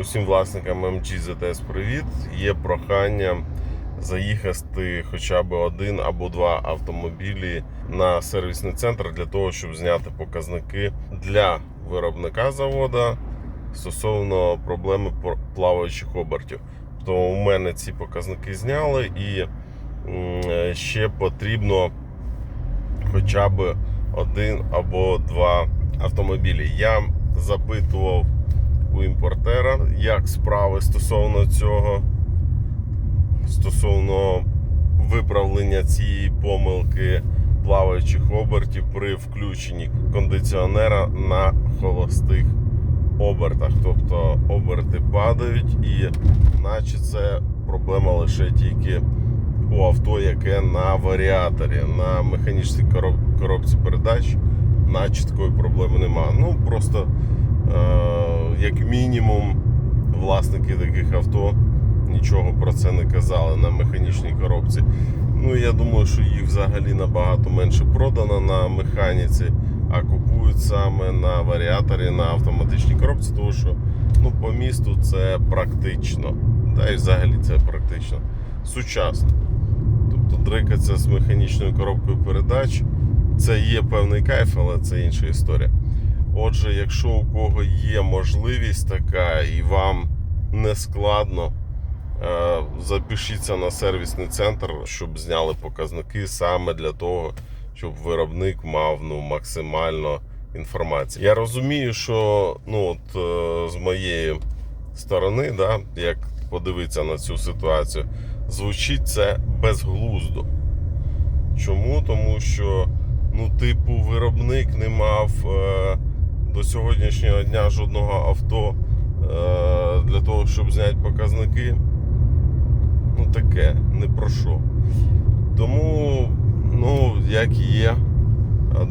Усім власникам ZS привіт. Є прохання заїхати хоча б один або два автомобілі на сервісний центр для того, щоб зняти показники для виробника завода стосовно проблеми плаваючих обертів. То у мене ці показники зняли і ще потрібно хоча б один або два автомобілі. Я запитував у імпортера, як справи стосовно цього, стосовно виправлення цієї помилки плаваючих обертів при включенні кондиціонера на холостих обертах. Тобто оберти падають, і наче це проблема лише тільки у авто, яке на варіаторі, на механічній коробці передач, наче такої проблеми немає. Ну просто е, як мінімум, власники таких авто нічого про це не казали на механічній коробці. Ну я думаю, що їх взагалі набагато менше продано на механіці, а купують саме на варіаторі на автоматичній коробці, тому що ну, по місту це практично. Та й взагалі це практично сучасно. Тобто дрикатися з механічною коробкою передач це є певний кайф, але це інша історія. Отже, якщо у кого є можливість така і вам не складно, е, запишіться на сервісний центр, щоб зняли показники саме для того, щоб виробник мав ну, максимально інформації. Я розумію, що ну, от, е, з моєї сторони, да, як подивитися на цю ситуацію, звучить це безглуздо. Чому? Тому що, ну, типу, виробник не мав е, до сьогоднішнього дня жодного авто е, для того, щоб зняти показники. Ну, таке, не про що. Тому, ну, як і є,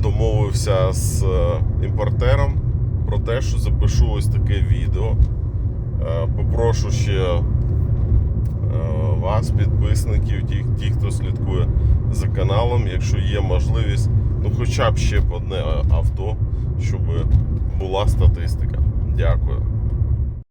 домовився з е, імпортером про те, що запишу ось таке відео. Е, Попрошу ще вас, підписників, ті, ті, хто слідкує за каналом, якщо є можливість, ну хоча б ще б одне авто, була статистика. Дякую.